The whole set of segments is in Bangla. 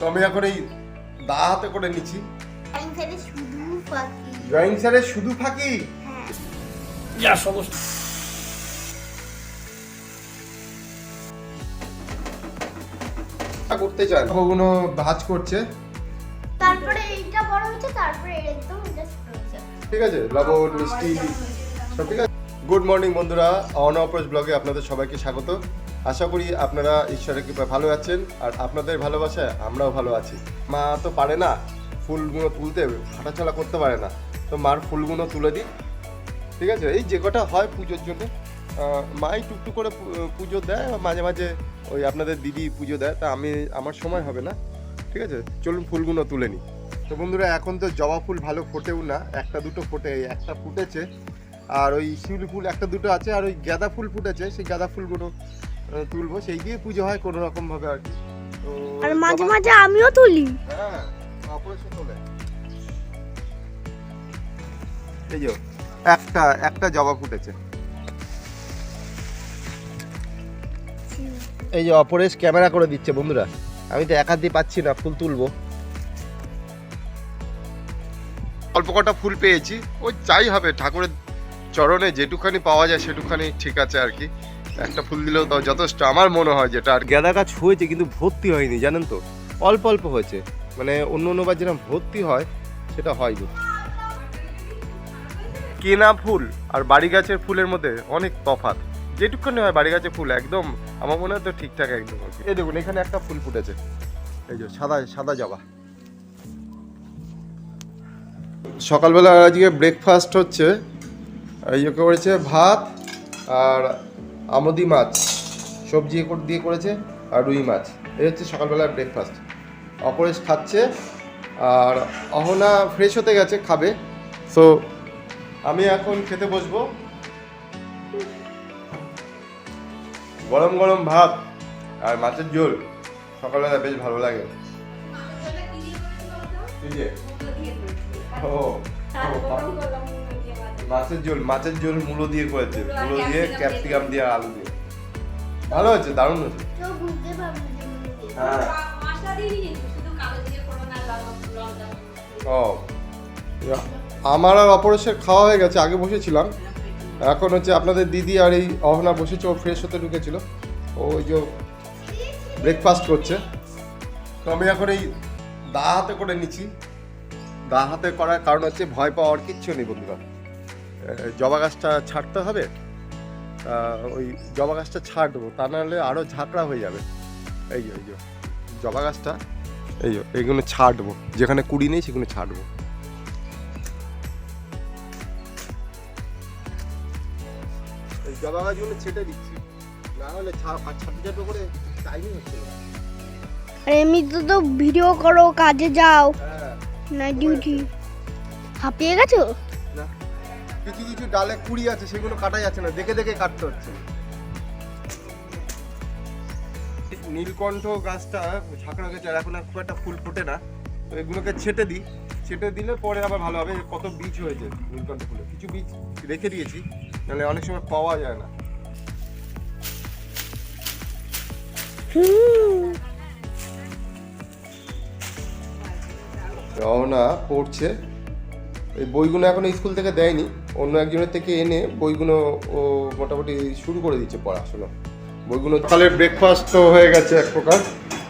তো আমি এখন এই দা হাতে করে নিচ্ছি। ড্রয়িং সাইডে শুধু স্যারের ফাঁকি? হ্যাঁ। যা সমস্ত করতে চান ওগুলো ভাজ করছে। তারপরে এইটা বড় হচ্ছে তারপরে একদম ঠিক আছে লবণ মিষ্টি সব ঠিক আছে? গুড মর্নিং বন্ধুরা। অন অপরস ব্লগে আপনাদের সবাইকে স্বাগত। আশা করি আপনারা ঈশ্বরের কৃপায় ভালো আছেন আর আপনাদের ভালোবাসায় আমরাও ভালো আছি। মা তো পারে না ফুলগুলো তুলতে, হাঁটাচলা করতে পারে না। তো মার ফুলগুলো তুলে দিই। ঠিক আছে? এই যে কটা হয় পুজোর জন্য মাই টুকটুক করে পুজো দেয়, মাঝে মাঝে ওই আপনাদের দিদি পুজো দেয়। তা আমি, আমার সময় হবে না। ঠিক আছে? চলুন ফুলগুলো তুলে নিই। তো বন্ধুরা, এখন তো জবা ফুল ভালো ফোটেও না। একটা দুটো ফোটে, একটা ফুটেছে। আর ওই শিউলি ফুল একটা দুটো আছে আর ওই গাঁদা ফুল ফুটেছে সেই গাঁদা ফুলগুলো তুলবো। সেই দিয়ে পুজো হয় কোনো রকম ভাবে আর কি। আর মাঝে মাঝে আমিও তুলি। হ্যাঁ তোলে এই যে একটা একটা জবা ফুটেছে। এই যে অপরেশ ক্যামেরা করে দিচ্ছে বন্ধুরা। আমি তো একাধি পাচ্ছি না ফুল তুলবো। অল্প কটা ফুল পেয়েছি। ওই চাই হবে ঠাকুরের চরণে যেটুখানি পাওয়া যায় সেটুখানি ঠিক আছে আর কি। একটা ফুল দিলেও তাও যথেষ্ট। আমার মনে হয় যেটা আর গাঁদা গাছ হয়েছে কিন্তু ভর্তি হয়নি, জানেন তো? অল্প অল্প হয়েছে। মানে অন্য অন্যবার যেরকম ভর্তি হয়, সেটা হয়নি কেনা ফুল আর বাড়ি গাছের ফুলের মধ্যে অনেক তফাৎ। যেটুকুখানি হয় বাড়ি গাছের ফুল, একদম আমার মনে হয় তো ঠিকঠাক একদম এই দেখুন, এখানে একটা ফুল ফুটেছে। এই যে সাদা সাদা জবা। সকালবেলা আজকে ব্রেকফাস্ট হচ্ছে। এই যে করেছে ভাত আর আমদি মাছ সবজি দিয়ে করেছে আর রুই মাছ। এই হচ্ছে সকালবেলার ব্রেকফাস্ট অপরেশ খাচ্ছে আর অহনা ফ্রেশ হতে গেছে খাবে। সো আমি এখন খেতে বসবো। গরম গরম ভাত আর মাছের ঝোল। সকালবেলা বেশ ভালো লাগে। ও, মাছের ঝোল মাছের ঝোল মূলো দিয়ে করেছে। মূলো দিয়ে ক্যাপসিকাম দিয়ে আলু দিয়ে। ভালো হয়েছে? দারুণ হয়েছে। হ্যাঁ। ও। আমার আর অপরেশের খাওয়া হয়ে গেছে আগে বসেছিলাম। এখন হচ্ছে আপনাদের দিদি আর এই অহনা বসেছে ও ফ্রেশ হতে ঢুকেছিল। ও ওই যে ব্রেকফাস্ট করছে। তো আমি এখন এই দা হাতে করে নিচ্ছি। দা হাতে করার কারণ হচ্ছে ভয় পাওয়ার কিচ্ছু নেই বন্ধুরা। জবা গাছটা ছাড়তে হবে ওই জবা গাছটা ছাড়বো তা নাহলে আরও ঝাঁকড়া হয়ে যাবে। এই যে এই যে জবা গাছটা এই যে এইগুলো ছাড়বো যেখানে কুড়ি নেই সেগুলো ছাড়বো। এই জবা গাছগুলো ছেটে দিচ্ছি না হলে ছাপি ছাপি করে টাইমই হচ্ছে না। এমনিতে তো ভিডিও করো কাজে যাও। হ্যাঁ। না ডিউটি হাঁপিয়ে গেছো? কিছু কিছু ডালে কুড়ি আছে সেগুলো কাটা যাচ্ছে না দেখে দেখে কাটতে হচ্ছে। নীলকণ্ঠ গাছটা ঝাঁকড়া গেছে আর এখন আর খুব একটা ফুল ফোটে না। তো এগুলোকে ছেটে দিই। ছেটে দিলে পরে আবার ভালো হবে কত বীজ হয়েছে নীলকণ্ঠ ফুলে। কিছু বীজ রেখে দিয়েছি নাহলে অনেক সময় পাওয়া যায় না। রওনা পড়ছে। এই বইগুলো এখনও স্কুল থেকে দেয়নি। অন্য একজনের থেকে এনে বইগুলো ও মোটামুটি শুরু করে দিচ্ছে পড়াশোনা। বইগুলো সকালের ব্রেকফাস্ট তো হয়ে গেছে এক প্রকার।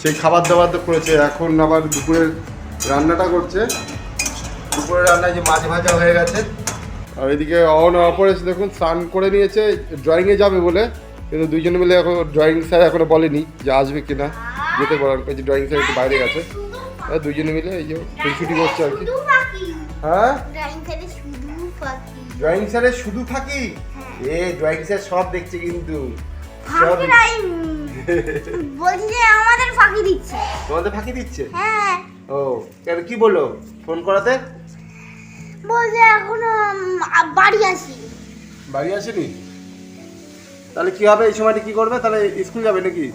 সেই খাবার দাবার তো করেছে। এখন আবার দুপুরের রান্নাটা করছে। দুপুরের রান্নায় যে মাছ ভাজা হয়ে গেছে। আর এদিকে অন অপরেশ দেখুন স্নান করে নিয়েছে। ড্রয়িংয়ে যাবে বলে। কিন্তু দুইজনে মিলে এখন ড্রয়িং স্যার এখনও বলেনি যে আসবে কিনা। যেতে বলার যে ড্রয়িং স্যার একটু বাইরে গেছে। দুইজনে মিলে এই যে ছুটি করছে আর কি। হ্যাঁ? ড্রয়িং সাইডে শুধু শুধু ফাঁকি এ ড্রয়িং স্যার সব দেখছে কিন্তু। বলছি আমাদের ফাঁকি দিচ্ছে। তোমাদের ফাঁকি দিচ্ছে? হ্যাঁ। ও কেন কি বলল? ফোন করাতে? বলছে এখনও বাড়ি আসি বাড়ি আসেনি? তাহলে কি হবে? এই সময়টা কি করবে? তাহলে স্কুল যাবে নাকি?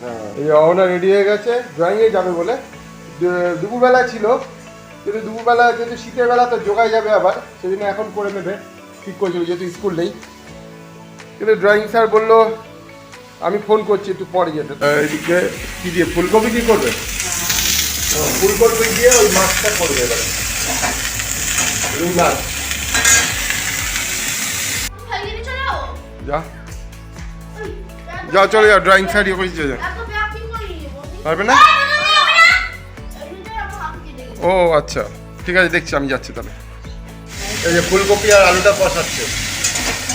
হ্যাঁ, এই অহনা রেডি হয়ে গেছে। ড্রয়িংয়ে যাবে বলে। দুপুরবেলা ছিল। কিন্তু দুপুরবেলা যেহেতু শীতের বেলা তো জোগায় যাবে আবার। সেদিন এখন করে নেবে। ঠিক করেছিল যেহেতু স্কুল নেই। কিন্তু ড্রয়িং স্যার বলল আমি ফোন করছি একটু পরে যেতে। এদিকে কি দিয়ে ফুলকপি কি করবে? ফুলকপি দিয়ে ওই মাছটা করবে এবারে। রুই মাছ। যা। যাও চলে যাও ড্রয়িং ব্যাগ কি করি বলছি? পারবে না? ও আচ্ছা। ঠিক আছে দেখছি আমি যাচ্ছি তাহলে। এই যে ফুলকপি আর আলুটা কষাচ্ছে।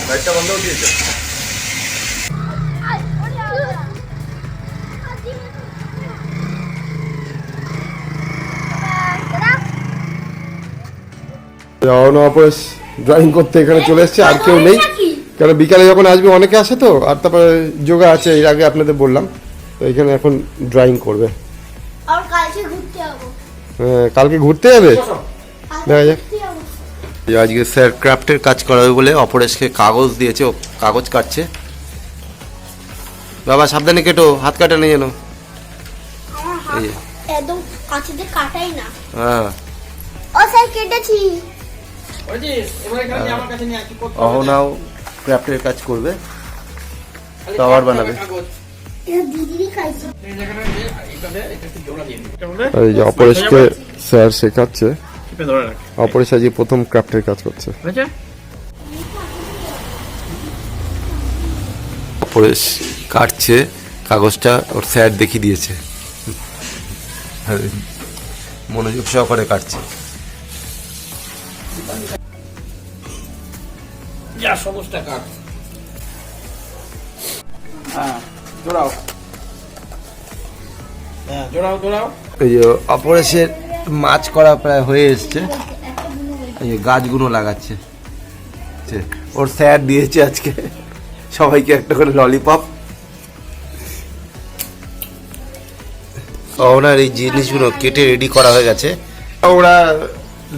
লাইটটা বন্ধ দিয়েছে। অন অপরেশ ড্রয়িং করতে এখানে চলে এসছে আর কেউ নেই। কারণ বিকালে যখন আসবে অনেকে আসে তো? আর তারপরে যোগা আছে এর আগে আপনাদের বললাম। তো এখানে এখন ড্রয়িং করবে। আর কালকে ঘুরতে যাব। কালকে ঘুরতে যাবে? দেখা যাক। আজকে স্যার ক্রাফটের কাজ করাবে বলে অপরেশকে কাগজ দিয়েছে ও কাগজ কাটছে। বাবা সাবধানে কেটো হাত কাটা নেই যেন। কাটাই না। হ্যাঁ। ও স্যার কেটেছি? অহনাও ক্রাফটের কাজ করবে। টাওয়ার বানাবে। অপরেশকে স্যার শেখাচ্ছে। অপরেশ আজকে প্রথম ক্রাফটের কাজ করছে? অপরেশ কাটছে কাগজটা ওর স্যার দেখিয়ে দিয়েছে আর মনোযোগ সহকারে কাটছে যা সবুজটা কাট। হ্যাঁ, জোড়াও। হ্যাঁ, জোড়াও, জোড়াও। এই যে অপরেশের মাছ করা প্রায় হয়ে এসছে। এই যে গাছগুলো লাগাচ্ছে। ওর স্যার দিয়েছে আজকে। সবাইকে একটা করে ললিপপ। ওনার এই জিনিসগুলো কেটে রেডি করা হয়ে গেছে। ওরা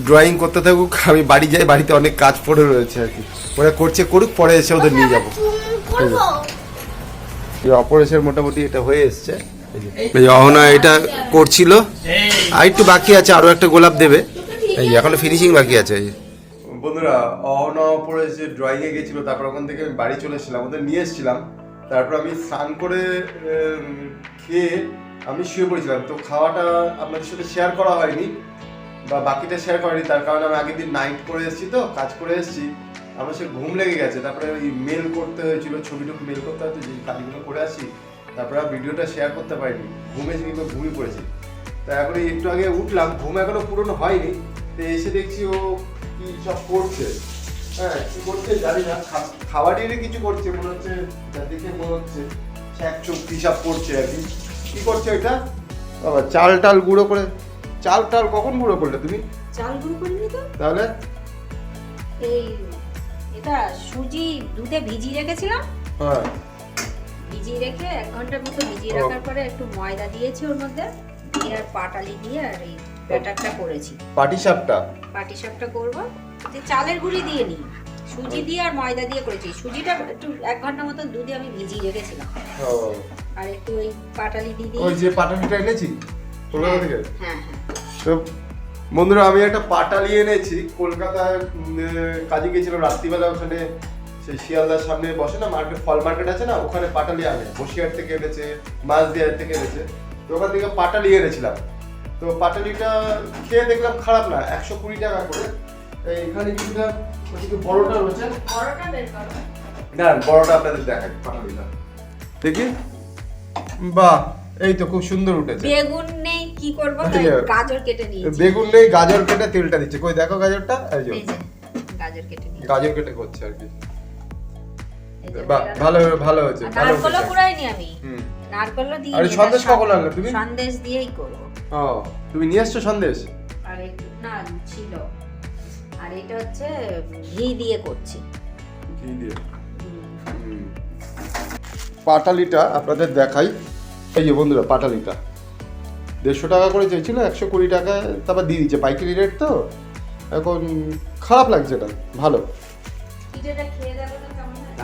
ড্রয়িং করতে থাকুক আমি বাড়ি যাই বাড়িতে অনেক কাজ পড়ে রয়েছে আর কি। ওরা করছে করুক পরে এসে ওদের নিয়ে যাব। করব? এই অপরেশের মোটামুটি এটা হয়ে এসছে। এই যে অহনা এটা করছিল। আর একটু বাকি আছে আরও একটা গোলাপ দেবে। এই এখনও ফিনিশিং বাকি আছে এই বন্ধুরা অহনা পরে যে ড্রয়িং এ গেছিল তারপর ওখান থেকে আমি বাড়ি চলে এসেছিলাম ওদের নিয়ে এসেছিলাম। তারপর আমি স্নান করে খেয়ে আমি শুয়ে পড়েছিলাম। তো খাওয়াটা আপনাদের সাথে শেয়ার করা হয়নি। বা বাকিটা শেয়ার করেনি, তার কারণে আমি আগের দিন নাইট করে এসেছি তো, কাজ করে এসেছি। আমার সে ঘুম লেগে গেছে, তারপরে ওই মেল করতে হয়েছিল, ছবিটুকু মেল করতে হয়তো যে কাজগুলো করে আসি। তারপরে ভিডিওটা শেয়ার করতে পারিনি ঘুমেছি কিন্তু ঘুমিয়ে পড়েছি। তা এখন একটু আগে উঠলাম, ঘুম এখনও পূরণ হয়নি, তো এসে দেখছি ও কি সব করছে। হ্যাঁ কি করছে জানি না, খা- খাবারেরই কিছু করছে, মনে হচ্ছে যা দেখে মনে হচ্ছে এক চোখ হিসাব করছে আর কি। কি করছে এটা বাবা, চাল টাল গুঁড়ো করে চাল টাল কখন গুঁড়ো করলে তুমি? চাল গুঁড়ো করিনি তো। তাহলে? এই এটা সুজি দুধে ভিজিয়ে রেখেছিলাম। হ্যাঁ। ভিজিয়ে রেখে এক ঘণ্টার মতো ভিজিয়ে রাখার পরে একটু ময়দা দিয়েছি ওর মধ্যে। দিয়ে আর পাটালি দিয়ে আর এই ব্যাটারটা করেছি। পাটি সাপটা পাটি সাপটা করব। যে চালের গুঁড়ি দিয়ে নি। সুজি দিয়ে আর ময়দা দিয়ে করেছি। সুজিটা একটু এক ঘণ্টা মতো দুধে আমি ভিজিয়ে রেখেছিলাম। আর একটু ওই পাটালি দিয়ে ওই যে পাটালিটা এনেছি? কলকাতা থেকে? হ্যাঁ হ্যাঁ। তো বন্ধুরা আমি একটা পাটালি এনেছি। কলকাতায় কাজে গেছিলাম রাত্রিবেলা ওখানে সেই শিয়ালদার সামনে বসে না মার্কেট ফল মার্কেট আছে না ওখানে পাটালি আনে। বসিরহাট থেকে এনেছে মাছদিয়ার থেকে এনেছে। তো ওখান থেকে পাটালি এনেছিলাম। তো পাটালিটা খেয়ে দেখলাম খারাপ না একশো কুড়ি টাকা করে। এখানে কিছুটা ওদিকে বড়টা রয়েছে। না বড়টা আপনাদের দেখাই পাটালিটা। দেখি। বাহ এই তো খুব সুন্দর উঠেছে। বেগুন নেই কি করব? গাজর কেটে নিয়েছি। বেগুন নেই গাজর কেটে তেলটা দিচ্ছে। কই দেখো গাজরটা? এই যে। গাজর কেটে নিয়েছি। গাজর কেটে করছে আর কি। বাহ ভালো। ভালো হয়েছে নারকলও কুড়াইনি আমি। নারকলও আর সন্দেশ কখন আনলে তুমি? সন্দেশ দিয়েই করব। ও তুমি নিয়ে এসছো সন্দেশ? আর একটু না ছিল। আর এটা হচ্ছে ঘি দিয়ে করছি। ঘি দিয়ে। পাটালিটা আপনাদের দেখাই। এই যে বন্ধুরা পাটালিটা। দেড়শো টাকা করে চেয়েছিল একশো কুড়ি টাকা তারপর দিয়ে দিচ্ছে পাইকারি রেট তো এখন খারাপ লাগছে এটা ভালো?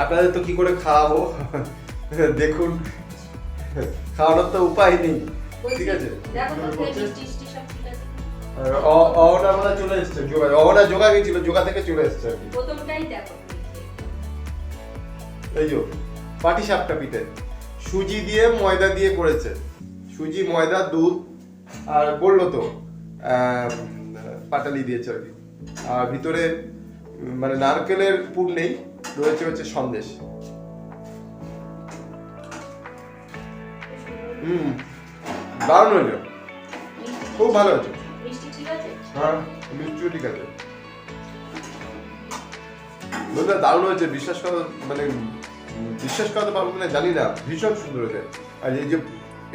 আপনাদের তো কি করে খাওয়াবো? দেখুন খাওয়ানোর তো উপায় নেই ঠিক আছে? অহনা মানে চলে এসছে যোগা অহনা যোগা গেছিল যোগা থেকে চলে এসছে আর কি। এই যে পাটি সাপটা পিঠে সুজি দিয়ে ময়দা দিয়ে করেছে। সুজি ময়দা দুধ আর বলল তো পাটালি দিয়েছে আর কি। আর ভিতরে মানে নারকেলের পুর নেই রয়েছে হচ্ছে সন্দেশ। হুম দারুণ হয়েছে। খুব ভালো হয়েছে। আছে? হ্যাঁ মিষ্টিও ঠিক আছে। বন্ধুরা দারুণ হয়েছে। বিশ্বাস করা মানে বিশ্বাস করতে পারব না জানি না। ভীষণ সুন্দর হয়েছে। আর এই যে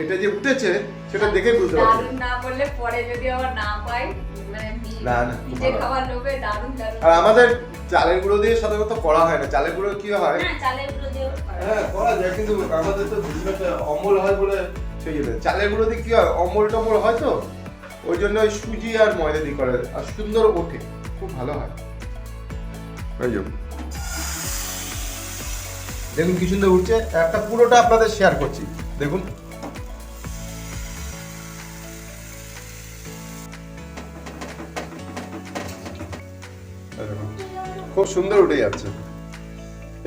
এটা যে উঠেছে সেটা দেখে বুঝতে পারছি। না বললে পরে যদি আবার না পাই মানে না, না, খুব খাবার লোভে দারুণ দারুণ। আর আমাদের চালের গুঁড়ো দিয়ে সাধারণত করা হয় না। চালের গুঁড়ো কি হয়? হ্যাঁ চালের গুঁড়ো করা হ্যাঁ। করা যায় কিন্তু আমাদের তো অমল হয় বলে সেই জন্য। চালের গুঁড়ো দিয়ে কি হয়? অমল টমল হয় তো? ওই জন্য ওই সুজি আর ময়দা দিয়ে করে আর সুন্দর ওঠে। খুব ভালো হয়। এই যে। দেখুন কি সুন্দর উঠছে। একটা পুরোটা আপনাদের শেয়ার করছি। দেখুন। সুন্দর উঠে যাচ্ছে।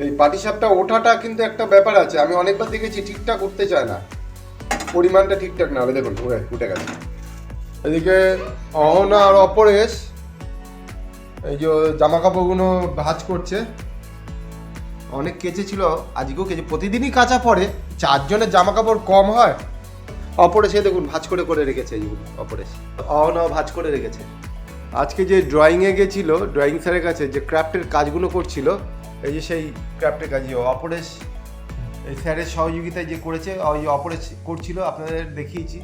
এই পাটিসাপটা ওঠাটা কিন্তু একটা ব্যাপার আছে। আমি অনেকবার দেখেছি, ঠিকঠাক উঠতে চায় না। পরিমাণটা ঠিকঠাক না হবে দেখুন, উঠে উঠে গেছে। এদিকে অহনা আর অপরেশ, এই যে জামা কাপড়গুলো ভাঁজ করছে। অনেক কেচে ছিল আজকেও কেচে প্রতিদিনই কাঁচা পড়ে, চারজনের জামা কাপড় কম হয়। অপরেশে দেখুন, ভাঁজ করে করে রেখেছে এইগুলো অপরেশ। অহনাও ভাঁজ করে রেখেছে। আজকে যে ড্রয়িংয়ে গেছিল ড্রয়িং স্যারের কাছে যে ক্রাফটের কাজগুলো করছিল এই যে সেই ক্রাফটের কাজ অপরেশ এই স্যারের সহযোগিতায় যে করেছে ওই অপরেশ করছিল আপনাদের দেখিয়েছি।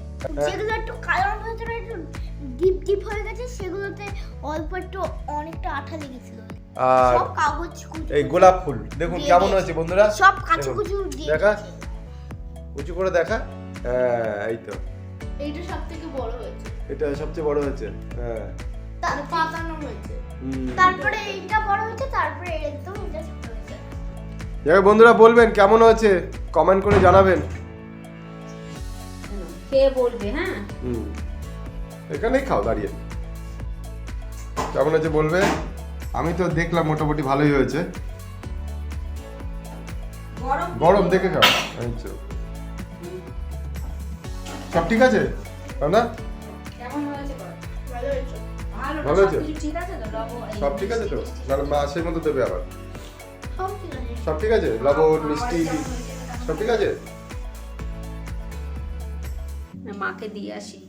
যেগুলো একটু কালার ভেতরে একটু ডিপ ডিপ হয়ে গেছে সেগুলোতে অল্প একটু অনেকটা আঠা লেগেছিল। আর সব কাগজ এই গোলাপ ফুল দেখুন কেমন। হয়েছে বন্ধুরা? সব কাঁচু কুচু দেখা। উঁচু করে দেখা। হ্যাঁ এই তো। এইটা সব থেকে বড় হয়েছে। এটা সবচেয়ে বড় হয়েছে। হ্যাঁ। পাতানো হয়েছে। তারপরে এইটা বড় হয়েছে তারপরে একদম এটা ছোট হয়েছে। যাই বন্ধুরা বলবেন কেমন হয়েছে? কমেন্ট করে জানাবেন। খেয়ে বলবে হ্যাঁ? হুম এখানেই খাও দাঁড়িয়ে। কেমন হয়েছে বলবে? আমি তো দেখলাম মোটামুটি ভালোই হয়েছে। গরম গরম দেখে খাও। সব ঠিক আছে? তাই না? কেমন হয়েছে ভালো হয়েছে। ভালো আছে? সব ঠিক আছে তো? তাহলে মা সেই মতো দেবে আবার? সব ঠিক আছে। লবণ মিষ্টি সব ঠিক আছে? মাকে দিয়ে আসি।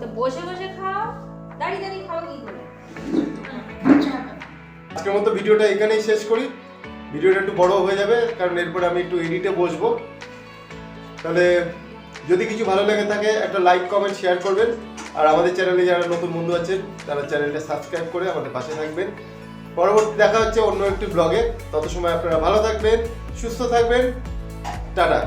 তো বসে বসে খাও। দাঁড়িয়ে দাঁড়িয়ে খাও কি করে? আজকের মতো ভিডিওটা এখানেই শেষ করি। ভিডিওটা একটু বড় হয়ে যাবে, কারণ এরপরে আমি একটু এডিটে বসব। তাহলে যদি কিছু ভালো লেগে থাকে, একটা লাইক কমেন্ট শেয়ার করবেন। আর আমাদের চ্যানেলে যারা নতুন বন্ধু আছেন, তারা চ্যানেলটা সাবস্ক্রাইব করে আমাদের পাশে থাকবেন। পরবর্তী দেখা হচ্ছে অন্য একটি ব্লগে তত সময় আপনারা ভালো থাকবেন, সুস্থ থাকবেন। টাটা।